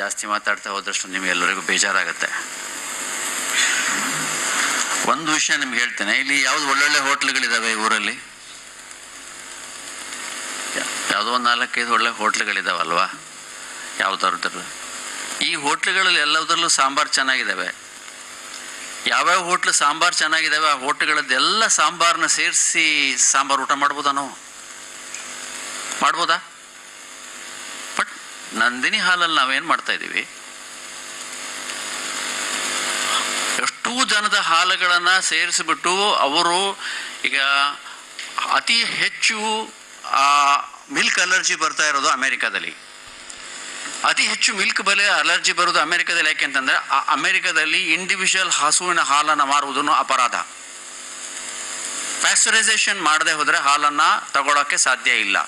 ಜಾಸ್ತಿ ಮಾತಾಡ್ತಾ ಹೋದಷ್ಟು ನಿಮ್ಗೆಲ್ಲರಿಗೂ ಬೇಜಾರಾಗುತ್ತೆ. ಒಂದು ವಿಷಯ ನಿಮ್ಗೆ ಹೇಳ್ತೇನೆ, ಇಲ್ಲಿ ಯಾವ್ದು ಒಳ್ಳೊಳ್ಳೆ ಹೋಟ್ಲ್ಗಳಿದಾವೆ ಊರಲ್ಲಿ? ಯಾವುದೋ ಒಂದು ನಾಲ್ಕೈದು ಒಳ್ಳೆ ಹೋಟ್ಲ್ಗಳಿದಾವಲ್ವಾ? ಯಾವ್ದಾದ್ರು ಈ ಹೋಟ್ಲ್ಗಳಲ್ಲಿ ಎಲ್ಲದರಲ್ಲೂ ಸಾಂಬಾರು ಚೆನ್ನಾಗಿದ್ದಾವೆ ಯಾವ್ಯಾವ ಹೋಟ್ಲು ಸಾಂಬಾರು ಚೆನ್ನಾಗಿದ್ದಾವೆ ಆ ಹೋಟ್ಲ್ಗಳದ್ದೆಲ್ಲ ಸಾಂಬಾರನ್ನ ಸೇರಿಸಿ ಸಾಂಬಾರು ಊಟ ಮಾಡ್ಬೋದಾ ನಾವು? ಮಾಡ್ಬೋದಾ? ನಂದಿನಿ ಹಾಲಲ್ಲಿ ನಾವೇನು ಮಾಡ್ತಾ ಇದ್ದೀವಿ? ಎಷ್ಟೋ ಜನದ ಹಾಲುಗಳನ್ನು ಸೇರಿಸಿಬಿಟ್ಟು ಅವರು ಈಗ ಅತಿ ಹೆಚ್ಚು ಮಿಲ್ಕ್ ಅಲರ್ಜಿ ಬರ್ತಾ ಇರೋದು ಅಮೆರಿಕಾದಲ್ಲಿ. ಅತಿ ಹೆಚ್ಚು ಮಿಲ್ಕ್ ಬೆಲೆ ಅಲರ್ಜಿ ಬರೋದು ಅಮೆರಿಕದಲ್ಲಿ ಯಾಕೆ ಅಂತಂದ್ರೆ ಅಮೆರಿಕದಲ್ಲಿ ಇಂಡಿವಿಜುವಲ್ ಹಸುವಿನ ಹಾಲನ್ನು ಮಾರುವುದನ್ನು ಅಪರಾಧ. ಪ್ಯಾಸ್ಚರೈಸೇಷನ್ ಮಾಡದೆ ಹೋದರೆ ಹಾಲನ್ನು ತಗೊಳ್ಳೋಕ್ಕೆ ಸಾಧ್ಯ ಇಲ್ಲ.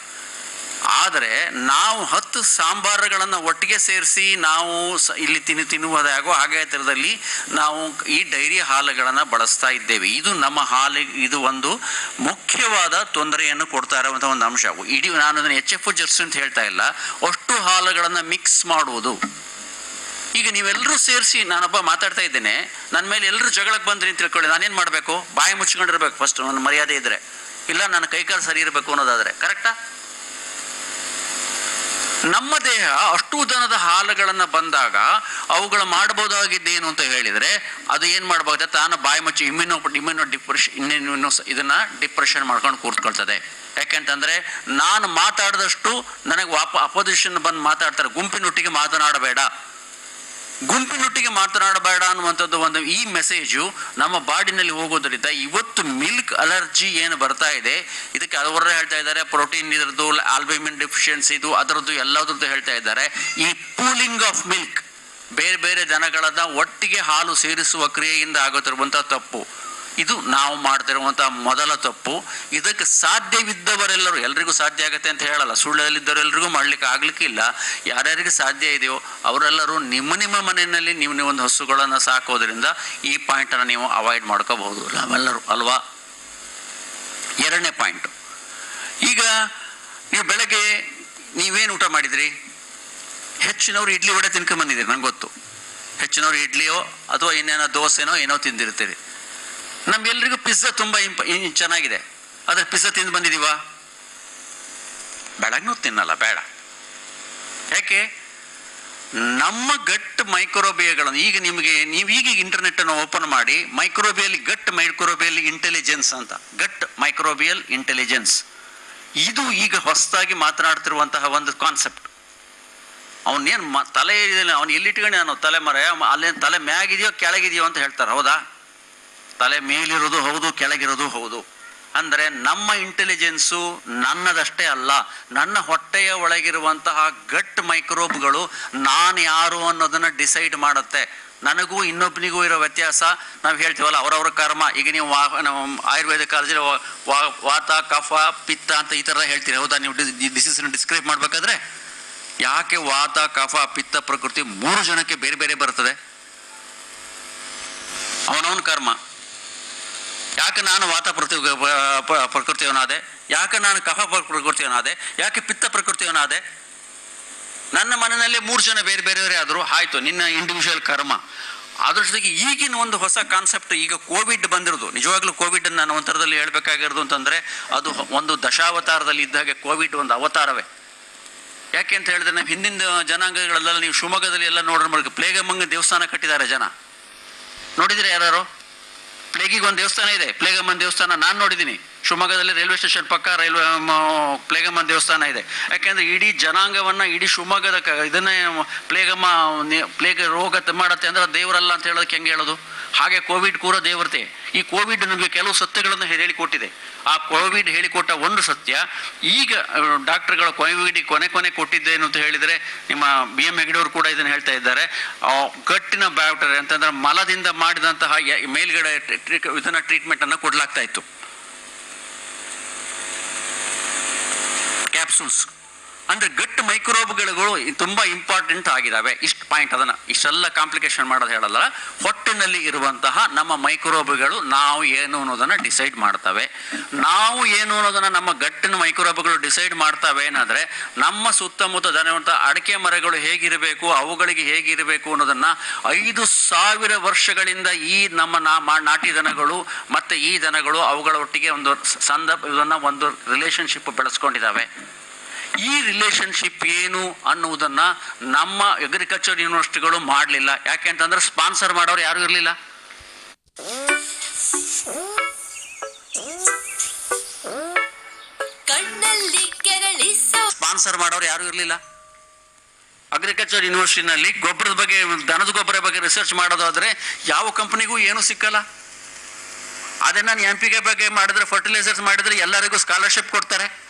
ಆದರೆ ನಾವು ಹತ್ತು ಸಾಂಬಾರುಗಳನ್ನು ಒಟ್ಟಿಗೆ ಸೇರಿಸಿ ನಾವು ಇಲ್ಲಿ ತಿನ್ನು ತಿನ್ನುವುದಾಗೋ ಹಾಗೆ ಥರದಲ್ಲಿ ನಾವು ಈ ಡೈರಿ ಹಾಲುಗಳನ್ನು ಬಳಸ್ತಾ ಇದ್ದೇವೆ. ಇದು ನಮ್ಮ ಹಾಲು, ಇದು ಒಂದು ಮುಖ್ಯವಾದ ತೊಂದರೆಯನ್ನು ಕೊಡ್ತಾ ಇರುವಂಥ ಒಂದು ಅಂಶ. ಇಡೀ ನಾನು ಅದನ್ನು ಎಚ್ ಎಫ್ ಜರ್ಸಿ ಅಂತ ಹೇಳ್ತಾ ಇಲ್ಲ. ಅಷ್ಟು ಹಾಲುಗಳನ್ನು ಮಿಕ್ಸ್ ಮಾಡುವುದು. ಈಗ ನೀವೆಲ್ಲರೂ ಸೇರಿಸಿ ನಾನೊಬ್ಬ ಮಾತಾಡ್ತಾ ಇದ್ದೇನೆ. ನನ್ನ ಮೇಲೆ ಎಲ್ಲರೂ ಜಗಳಕ್ಕೆ ಬಂದ್ರಿ ಅಂತ ತಿಳ್ಕೊಳ್ಳಿ. ನಾನೇನು ಮಾಡಬೇಕು? ಬಾಯಿ ಮುಚ್ಕೊಂಡಿರ್ಬೇಕು ಫಸ್ಟ್ ನನ್ನ ಮರ್ಯಾದೆ ಇದ್ದರೆ ಇಲ್ಲ ನನ್ನ ಕೈಕಾಲು ಸರಿ ಇರಬೇಕು ಅನ್ನೋದಾದರೆ. ಕರೆಕ್ಟಾ ನಮ್ಮ ದೇಹ ಅಷ್ಟು ದನದ ಹಾಲುಗಳನ್ನು ಬಂದಾಗ ಅವುಗಳು ಮಾಡಬಹುದಾಗಿದ್ದೇನು ಅಂತ ಹೇಳಿದರೆ ಅದು ಏನು ಮಾಡಬಹುದು ತಾನು ಬಾಯಿ ಮುಚ್ಚಿ ಇಮ್ಯುನೋ ಇಮ್ಯುನೋ ಡಿಪ್ರೆಷನ್ ಇನ್ನೇನು ಇದನ್ನು ಡಿಪ್ರೆಷನ್ ಮಾಡ್ಕೊಂಡು ಕೂತ್ಕೊಳ್ತದೆ. ಯಾಕೆಂತಂದರೆ ನಾನು ಮಾತಾಡಿದಷ್ಟು ನನಗೆ ವಾಪ ಅಪೋಸಿಷನ್ ಬಂದು ಮಾತಾಡ್ತಾರೆ, ಗುಂಪಿನೊಟ್ಟಿಗೆ ಮಾತನಾಡಬೇಡ. ಗುಂಪಿನೊಟ್ಟಿಗೆ ಮಾತನಾಡಬೇಡ ಅನ್ನುವಂಥದ್ದು ಒಂದು ಈ ಮೆಸೇಜು ನಮ್ಮ ಬಾಡಿನಲ್ಲಿ ಹೋಗೋದ್ರಿಂದ ಇವತ್ತು ಮಿಲ್ಕ್ ಅಲರ್ಜಿ ಏನು ಬರ್ತಾ ಇದೆ, ಇದಕ್ಕೆ ಅವರೇ ಹೇಳ್ತಾ ಇದ್ದಾರೆ ಪ್ರೋಟೀನ್ ಇದರದ್ದು ಆಲ್ಬಿಮಿನ್ ಡಿಫಿಷಿಯನ್ಸಿ ಇದು, ಅದರದ್ದು ಎಲ್ಲದರದ್ದು ಹೇಳ್ತಾ ಇದ್ದಾರೆ. ಈ ಪೂಲಿಂಗ್ ಆಫ್ ಮಿಲ್ಕ್ ಬೇರೆ ಬೇರೆ ದನಗಳನ್ನ ಒಟ್ಟಿಗೆ ಹಾಲು ಸೇರಿಸುವ ಕ್ರಿಯೆಯಿಂದ ಆಗುತ್ತಿರುವಂಥ ತಪ್ಪು. ಇದು ನಾವು ಮಾಡ್ತಿರುವಂಥ ಮೊದಲ ತಪ್ಪು. ಇದಕ್ಕೆ ಸಾಧ್ಯವಿದ್ದವರೆಲ್ಲರೂ, ಎಲ್ರಿಗೂ ಸಾಧ್ಯ ಆಗುತ್ತೆ ಅಂತ ಹೇಳಲ್ಲ. ಸುಳ್ಳಲ್ಲಿದ್ದವರೆಲ್ಲರಿಗೂ ಮಾಡ್ಲಿಕ್ಕೆ ಆಗ್ಲಿಕ್ಕೆ ಇಲ್ಲ. ಯಾರ್ಯಾರಿಗೆ ಸಾಧ್ಯ ಇದೆಯೋ, ಅವರೆಲ್ಲರೂ ನಿಮ್ಮ ನಿಮ್ಮ ಮನೆಯಲ್ಲಿ ನೀವು ನೀವು ಒಂದು ಹಸುಗಳನ್ನು ಸಾಕೋದ್ರಿಂದ ಈ ಪಾಯಿಂಟನ್ನು ನೀವು ಅವಾಯ್ಡ್ ಮಾಡ್ಕೋಬಹುದು. ನಾವೆಲ್ಲರೂ, ಅಲ್ವಾ? ಎರಡನೇ ಪಾಯಿಂಟು ಈಗ ನೀವು ಬೆಳಗ್ಗೆ ನೀವೇನು ಊಟ ಮಾಡಿದ್ರಿ? ಹೆಚ್ಚಿನವರು ಇಡ್ಲಿ ವಡೆ ತಿನ್ಕೊಂಡ್ ಬಂದಿದ್ದೀರಿ, ನಂಗೆ ಗೊತ್ತು. ಹೆಚ್ಚಿನವರು ಇಡ್ಲಿಯೋ ಅಥವಾ ಇನ್ನೇನೋ ದೋಸೆನೋ ಏನೋ ತಿಂದಿರ್ತೀರಿ. ನಮ್ಗೆಲ್ರಿಗೂ ಪಿಜ್ಜಾ ತುಂಬ ಇಂಪ ಚೆನ್ನಾಗಿದೆ. ಅದ್ರ ಪಿಜ್ಜಾ ತಿಂದು ಬಂದಿದೀವಾ ಬೆಳಗ್ನೂ ತಿನ್ನಲ್ಲ, ಬೇಡ. ಯಾಕೆ? ನಮ್ಮ ಗಟ್ ಮೈಕ್ರೋಬಿಯಗಳನ್ನು, ಈಗ ನಿಮಗೆ, ನೀವು ಈಗ ಇಂಟರ್ನೆಟ್ ಅನ್ನು ಓಪನ್ ಮಾಡಿ ಮೈಕ್ರೋಬಿಯಲ್ ಗಟ್ ಮೈಕ್ರೋಬಿಯಲ್ ಇಂಟೆಲಿಜೆನ್ಸ್ ಅಂತ. Gut microbial intelligence. ಇದು ಈಗ ಹೊಸದಾಗಿ ಮಾತನಾಡ್ತಿರುವಂತಹ ಒಂದು ಕಾನ್ಸೆಪ್ಟ್. ಅವನೇನು ಮ, ತಲೆ ಅವನು ಎಲ್ಲಿಟ್ಕೊಂಡು ನಾನು ತಲೆ ಮರ ಅಲ್ಲೇನು ತಲೆ ಮ್ಯಾಗಿದೆಯೋ, ಕೆಳಗಿದೆಯೋ ಅಂತ ಹೇಳ್ತಾರೆ, ಹೌದಾ? ತಲೆ ಮೇಲಿರೋದು ಹೌದು, ಕೆಳಗಿರೋದು ಹೌದು. ಅಂದರೆ ನಮ್ಮ ಇಂಟೆಲಿಜೆನ್ಸು ನನ್ನದಷ್ಟೇ ಅಲ್ಲ, ನನ್ನ ಹೊಟ್ಟೆಯ ಒಳಗಿರುವಂತಹ ಗಟ್ ಮೈಕ್ರೋಬ್ಗಳು ನಾನು ಯಾರು ಅನ್ನೋದನ್ನು ಡಿಸೈಡ್ ಮಾಡುತ್ತೆ. ನನಗೂ ಇನ್ನೊಬ್ಬನಿಗೂ ಇರೋ ವ್ಯತ್ಯಾಸ, ನಾವು ಹೇಳ್ತೀವಲ್ಲ ಅವರವರ ಕರ್ಮ. ಈಗ ನೀವು ವಾ ಆಯುರ್ವೇದ ಕಾಲೇಜಲ್ಲಿ ವಾತ, ಕಫ, ಪಿತ್ತ ಅಂತ ಈ ಥರ ಹೇಳ್ತೀರಿ. ಹೌದಾ? ನೀವು ಡಿಸೀಸನ್ನು ಡಿಸ್ಕ್ರೈಬ್ ಮಾಡಬೇಕಾದ್ರೆ ಯಾಕೆ ವಾತ, ಕಫ, ಪಿತ್ತ ಪ್ರಕೃತಿ ಮೂರು ಜನಕ್ಕೆ ಬೇರೆ ಬೇರೆ ಬರ್ತದೆ ಅವನವನ ಕರ್ಮ. ಯಾಕೆ ನಾನು ವಾತ ಪ್ರತಿ ಪ್ರಕೃತಿಯವನಾದೆ? ಯಾಕೆ ನಾನು ಕಫ ಪ್ರ- ಪ್ರಕೃತಿಯವನಾದೆ? ಯಾಕೆ ಪಿತ್ತ ಪ್ರಕೃತಿಯವನಾದೆ? ನನ್ನ ಮನೆಯಲ್ಲಿ ಮೂರು ಜನ ಬೇರೆ ಬೇರೆಯವರೇ ಆದರೂ, ಆಯಿತು, ನಿನ್ನ ಇಂಡಿವಿಜುವಲ್ ಕರ್ಮ. ಅದ್ರ ಜೊತೆಗೆ ಈಗಿನ ಒಂದು ಹೊಸ ಕಾನ್ಸೆಪ್ಟ್ ಈಗ ಕೋವಿಡ್ ಬಂದಿರೋದು. ನಿಜವಾಗ್ಲೂ ಕೋವಿಡ್ ನಾನು ಒಂಥರದಲ್ಲಿ ಹೇಳ್ಬೇಕಾಗಿರೋದು ಅಂತಂದರೆ, ಅದು ಒಂದು ದಶಾವತಾರದಲ್ಲಿ ಇದ್ದಾಗೆ ಕೋವಿಡ್ ಒಂದು ಅವತಾರವೇ. ಯಾಕೆ ಅಂತ ಹೇಳಿದ್ರೆ, ನಾವು ಹಿಂದಿನ ಜನಾಂಗಗಳೆಲ್ಲ ನೀವು ಶಿವಮೊಗ್ಗದಲ್ಲಿ ಎಲ್ಲ ನೋಡ್ರಿ ಪ್ಲೇಗಮ್ಮಂಗ ದೇವಸ್ಥಾನ ಕಟ್ಟಿದ್ದಾರೆ ಜನ. ನೋಡಿದ್ರೆ ಯಾರು ಪ್ಲೇಗಿಗೆ ಒಂದು ದೇವಸ್ಥಾನ ಇದೆ. ಪ್ಲೇಗಮ್ಮನ ದೇವಸ್ಥಾನ ನಾನು ನೋಡಿದ್ದೀನಿ ಶಿವಮೊಗ್ಗದಲ್ಲಿ ರೈಲ್ವೆ ಸ್ಟೇಷನ್ ಪಕ್ಕ ರೈಲ್ವೆ ಪ್ಲೇಗಮ್ಮ ದೇವಸ್ಥಾನ ಇದೆ. ಯಾಕೆಂದರೆ ಇಡೀ ಜನಾಂಗವನ್ನ, ಇಡೀ ಶಿವಮೊಗ್ಗದ ಕ- ಇದನ್ನೇ ಪ್ಲೇಗಮ್ಮ ಪ್ಲೇಗ ರೋಗ ಮಾಡುತ್ತೆ ಅಂದ್ರೆ ದೇವರಲ್ಲ ಅಂತ ಹೇಳೋದಕ್ಕೆ ಹೆಂಗೆ ಹೇಳೋದು? ಹಾಗೆ ಕೋವಿಡ್ ಕೂಡ ದೇವರತೆ ಈ ಕೋವಿಡ್ ನಮಗೆ ಕೆಲವು ಸತ್ಯಗಳನ್ನು ಹೇಳಿಕೊಟ್ಟಿದೆ. ಆ ಕೋವಿಡ್ ಹೇಳಿಕೊಟ್ಟ ಒಂದು ಸತ್ಯ, ಈಗ ಡಾಕ್ಟರ್ಗಳ ಕೋವಿಡ್ ಕೊನೆ ಕೊನೆ ಕೊಟ್ಟಿದ್ದೇನು ಅಂತ ಹೇಳಿದರೆ ನಿಮ್ಮ ಬಿ ಎಂ ಹೆಗಡೆಯವರು ಕೂಡ ಇದನ್ನು ಹೇಳ್ತಾ ಇದ್ದಾರೆ. ಗಟ್ಟಿನ ಬ್ಯಾಕ್ಟರಿ ಅಂತಂದ್ರೆ ಮಲದಿಂದ ಮಾಡಿದಂತಹ ಮೇಲ್ಗಡೆ ಇದನ್ನ ಟ್ರೀಟ್ಮೆಂಟ್ ಅನ್ನು ಕೊಡ್ಲಾಗ್ತಾ ಇತ್ತು. ಕ್ಯಾಪ್ಸೂಲ್ಸ್. ಅಂದರೆ ಗಟ್ಟು ಮೈಕ್ರೋಬ್ಗಳು ತುಂಬ ಇಂಪಾರ್ಟೆಂಟ್ ಆಗಿದಾವೆ. ಇಷ್ಟು ಪಾಯಿಂಟ್ ಅದನ್ನು ಇಷ್ಟೆಲ್ಲ ಕಾಂಪ್ಲಿಕೇಶನ್ ಮಾಡೋದು ಹೇಳಲ್ಲ. ಹೊಟ್ಟಿನಲ್ಲಿ ಇರುವಂತಹ ನಮ್ಮ ಮೈಕ್ರೋಬ್ಗಳು ನಾವು ಏನು ಅನ್ನೋದನ್ನು ಡಿಸೈಡ್ ಮಾಡ್ತವೆ. ನಾವು ಏನು ಅನ್ನೋದನ್ನು ನಮ್ಮ ಗಟ್ಟಿನ ಮೈಕ್ರೋಬ್ಗಳು ಡಿಸೈಡ್ ಮಾಡ್ತವೆ ಏನಾದರೆ ನಮ್ಮ ಸುತ್ತಮುತ್ತ ದನವಂತ ಅಡಿಕೆ ಮರಗಳು ಹೇಗಿರಬೇಕು, ಅವುಗಳಿಗೆ ಹೇಗಿರಬೇಕು ಅನ್ನೋದನ್ನು ಐದು ಸಾವಿರ ವರ್ಷಗಳಿಂದ ಈ ನಮ್ಮ ನಾಟಿ ದನಗಳು ಮತ್ತು ಈ ದನಗಳು ಅವುಗಳ ಒಟ್ಟಿಗೆ ಒಂದು ಸಂದರ್ಭ ಒಂದು ರಿಲೇಶನ್ಶಿಪ್ ಬೆಳೆಸ್ಕೊಂಡಿದ್ದಾವೆ ಈ ರಿಲೇಷನ್ಶಿಪ್ ಏನು ಅನ್ನುವುದನ್ನು ನಮ್ಮ ಅಗ್ರಿಕಲ್ಚರ್ ಯೂನಿವರ್ಸಿಟಿಗಳು ಮಾಡಲಿಲ್ಲ. ಯಾಕೆ ಅಂತಂದ್ರೆ ಸ್ಪಾನ್ಸರ್ ಮಾಡೋರು ಯಾರು ಇರಲಿಲ್ಲ. ಸ್ಪಾನ್ಸರ್ ಮಾಡೋರು ಯಾರು ಇರಲಿಲ್ಲ. ಅಗ್ರಿಕಲ್ಚರ್ ಯೂನಿವರ್ಸಿಟಿನಲ್ಲಿ ಗೊಬ್ಬರದ ಬಗ್ಗೆ ದನದ ಗೊಬ್ಬರ ಬಗ್ಗೆ ರಿಸರ್ಚ್ ಮಾಡೋದಾದರೆ ಯಾವ ಕಂಪನಿಗೂ ಏನೂ ಸಿಕ್ಕಲ್ಲ. ಅದೇ ನಾನು ಎಂ ಕೆ ಬಗ್ಗೆ ಮಾಡಿದ್ರೆ ಫರ್ಟಿಲೈಸರ್ಸ್ ಮಾಡಿದ್ರೆ ಎಲ್ಲರಿಗೂ ಸ್ಕಾಲರ್ಶಿಪ್ ಕೊಡ್ತಾರೆ.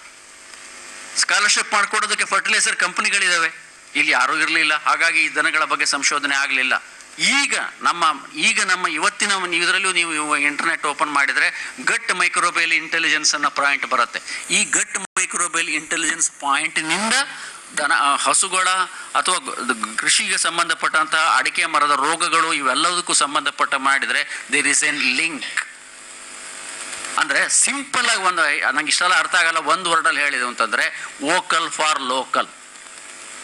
ಸ್ಕಾಲರ್ಶಿಪ್ ಮಾಡಿಕೊಡೋದಕ್ಕೆ ಫರ್ಟಿಲೈಸರ್ ಕಂಪ್ನಿಗಳಿದ್ದಾವೆ ಇಲ್ಲಿ ಯಾರೂ ಇರಲಿಲ್ಲ. ಹಾಗಾಗಿ ಈ ದನಗಳ ಬಗ್ಗೆ ಸಂಶೋಧನೆ ಆಗಲಿಲ್ಲ. ಈಗ ನಮ್ಮ ಈಗ ನಮ್ಮ ಇವತ್ತಿನ ಇದರಲ್ಲೂ ನೀವು ಇಂಟರ್ನೆಟ್ ಓಪನ್ ಮಾಡಿದರೆ ಗಟ್ ಮೈಕ್ರೋಬೈಲ್ ಇಂಟೆಲಿಜೆನ್ಸ್ ಅನ್ನೋ ಪಾಯಿಂಟ್ ಬರುತ್ತೆ. ಈ ಗಟ್ ಮೈಕ್ರೋಬೈಲ್ ಇಂಟೆಲಿಜೆನ್ಸ್ ಪಾಯಿಂಟ್ನಿಂದ ದನ ಹಸುಗಳ ಅಥವಾ ಕೃಷಿಗೆ ಸಂಬಂಧಪಟ್ಟಂತಹ ಅಡಿಕೆ ಮರದ ರೋಗಗಳು ಇವೆಲ್ಲದಕ್ಕೂ ಸಂಬಂಧಪಟ್ಟ ಮಾಡಿದರೆ ದೇರ್ ಇಸ್ ಎನ್ ಲಿಂಕ್ ಅಂದ್ರೆ ಸಿಂಪಲ್ ಆಗಿ ಒಂದು, ನಂಗೆ ಇಷ್ಟೆಲ್ಲ ಅರ್ಥ ಆಗಲ್ಲ, ಒಂದು ವರ್ಡಲ್ಲಿ ಹೇಳಿದೆ ಅಂತಂದರೆ ವೋಕಲ್ ಫಾರ್ ಲೋಕಲ್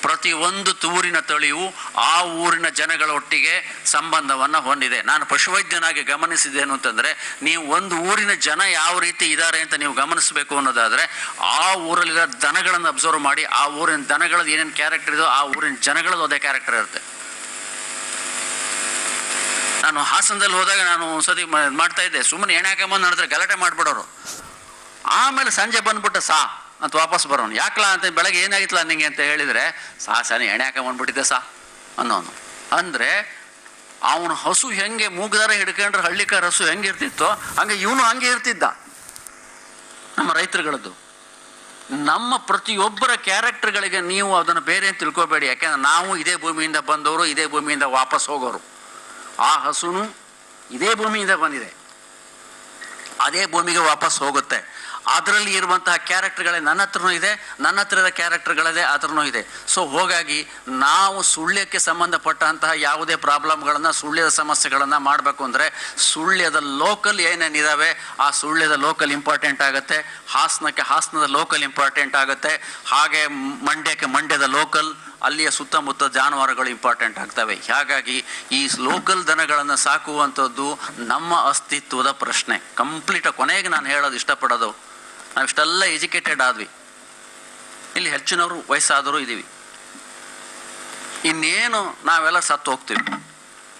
ಪ್ರತಿಯೊಂದು ತೂರಿನ ತಳಿಯು ಆ ಊರಿನ ಜನಗಳ ಒಟ್ಟಿಗೆ ಸಂಬಂಧವನ್ನು ಹೊಂದಿದೆ. ನಾನು ಪಶುವೈದ್ಯನಾಗಿ ಗಮನಿಸಿದ್ದೇನು ಅಂತಂದರೆ, ನೀವು ಒಂದು ಊರಿನ ಜನ ಯಾವ ರೀತಿ ಇದ್ದಾರೆ ಅಂತ ನೀವು ಗಮನಿಸಬೇಕು ಅನ್ನೋದಾದರೆ, ಆ ಊರಲ್ಲಿರೋ ದನಗಳನ್ನು ಅಬ್ಸರ್ವ್ ಮಾಡಿ, ಆ ಊರಿನ ದನಗಳದ್ದು ಏನೇನು ಕ್ಯಾರೆಕ್ಟರ್ ಇದೋ ಆ ಊರಿನ ಜನಗಳದ್ದು ಅದೇ ಕ್ಯಾರೆಕ್ಟರ್ ಇರುತ್ತೆ. ನಾನು ಹಾಸನದಲ್ಲಿ ಹೋದಾಗ ನಾನು ಒಂದ್ಸತಿ ಮಾಡ್ತಾ ಇದ್ದೆ. ಸುಮ್ಮನೆ ಎಣ್ಣೆ ಹಾಕೊಂಬಂದು ನಡೆದ್ರೆ ಗಲಾಟೆ ಮಾಡಿಬಿಡೋರು. ಆಮೇಲೆ ಸಂಜೆ ಬಂದ್ಬಿಟ್ಟು ಸಾ ಅಂತ ವಾಪಸ್ ಬರೋನು. ಯಾಕಲಾ ಅಂತ ಬೆಳಗ್ಗೆ ಏನಾಗಿತ್ತಲ್ಲ ನಿಂಗೆ ಅಂತ ಹೇಳಿದರೆ, ಸಾ ಸಾನಿ ಎಣ್ಣೆ ಹಾಕೊಂಬಂದ್ಬಿಟ್ಟಿದ್ದೆ ಸಾ, ಅನ್ನೋನು. ಅಂದರೆ ಅವನ ಹಸು ಹೆಂಗೆ ಮೂಗ್ದಾರ ಹಿಡ್ಕೊಂಡ್ರೆ ಹಳ್ಳಿಕಾರ ಹಸು ಹೆಂಗೆ ಇರ್ತಿತ್ತೋ, ಹಂಗೆ ಇವನು ಹಂಗೆ ಇರ್ತಿದ್ದ. ನಮ್ಮ ರೈತರುಗಳದ್ದು. ನಮ್ಮ ಪ್ರತಿಯೊಬ್ಬರ ಕ್ಯಾರೆಕ್ಟರ್ಗಳಿಗೆ ನೀವು ಅದನ್ನು ಬೇರೆ ತಿಳ್ಕೊಬೇಡಿ. ಯಾಕೆಂದ್ರೆ ನಾವು ಇದೇ ಭೂಮಿಯಿಂದ ಬಂದವರು, ಇದೇ ಭೂಮಿಯಿಂದ ವಾಪಸ್ ಹೋಗೋರು. ಆ ಹಸುನು ಇದೇ ಭೂಮಿಯಿಂದ ಬಂದಿದೆ. ಅದೇ ಭೂಮಿಗೆ ವಾಪಸ್ ಹೋಗುತ್ತೆ. ಅದರಲ್ಲಿ ಇರುವಂತಹ ಕ್ಯಾರೆಕ್ಟರ್ಗಳೇ ನನ್ನ ಹತ್ರನೂ ಇದೆ, ನನ್ನ ಹತ್ರದ ಕ್ಯಾರೆಕ್ಟರ್ಗಳದೇ ಅದರನೂ ಇದೆ. ಸೊ ಹೋಗಾಗಿ ನಾವು ಸುಳ್ಯಕ್ಕೆ ಸಂಬಂಧಪಟ್ಟಂತಹ ಯಾವುದೇ ಪ್ರಾಬ್ಲಮ್ಗಳನ್ನು, ಸುಳ್ಯದ ಸಮಸ್ಯೆಗಳನ್ನು ಮಾಡಬೇಕು ಅಂದರೆ ಸುಳ್ಯದ ಲೋಕಲ್ ಏನೇನಿದ್ದಾವೆ ಆ ಸುಳ್ಯದ ಲೋಕಲ್ ಇಂಪಾರ್ಟೆಂಟ್ ಆಗುತ್ತೆ. ಹಾಸನಕ್ಕೆ ಹಾಸನದ ಲೋಕಲ್ ಇಂಪಾರ್ಟೆಂಟ್ ಆಗುತ್ತೆ. ಹಾಗೆ ಮಂಡ್ಯಕ್ಕೆ ಮಂಡ್ಯದ ಲೋಕಲ್ ಅಲ್ಲಿಯ ಸುತ್ತಮುತ್ತ ಜಾನುವಾರುಗಳು ಇಂಪಾರ್ಟೆಂಟ್ ಆಗ್ತವೆ. ಹಾಗಾಗಿ ಈ ಲೋಕಲ್ ದನಗಳನ್ನು ಸಾಕುವಂಥದ್ದು ನಮ್ಮ ಅಸ್ತಿತ್ವದ ಪ್ರಶ್ನೆ. ಕಂಪ್ಲೀಟ್ ಕೊನೆಗೆ ನಾನು ಹೇಳೋದು ಇಷ್ಟಪಡೋದು. ನಾವು ಇಷ್ಟೆಲ್ಲ ಎಜುಕೇಟೆಡ್ ಆದ್ವಿ. ಇಲ್ಲಿ ಹೆಚ್ಚಿನವರು ವಯಸ್ಸಾದರೂ ಇದ್ದೀವಿ ಇನ್ನೇನು ನಾವೆಲ್ಲ ಸತ್ತು ಹೋಗ್ತೀವಿ.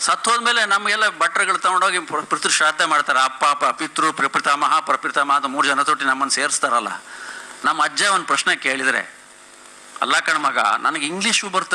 ಸತ್ತು ಹೋದ್ಮೇಲೆ ನಮಗೆಲ್ಲ ಭಟ್ರುಗಳು ತಗೊಂಡೋಗಿ ಪಿತೃ ಶ್ರಾದ್ದ ಮಾಡ್ತಾರೆ. ಅಪ್ಪ ಅಪ್ಪ, ಪಿತೃ ಪ್ರಪಿತಾಮಹ ಪ್ರಪಿತಾಮಹ ಅಂತ ಮೂರು ಜನ ತೊಟ್ಟಿ ನಮ್ಮನ್ನು ಸೇರಿಸ್ತಾರಲ್ಲ. ನಮ್ಮ ಅಜ್ಜ ಒಂದು ಪ್ರಶ್ನೆ ಕೇಳಿದರೆ ಅಲ್ಲ ಕಣ ಮಗ ನನಗೆ ಇಂಗ್ಲೀಷು ಬರ್ತಿರ್ಲಿಲ್ಲ.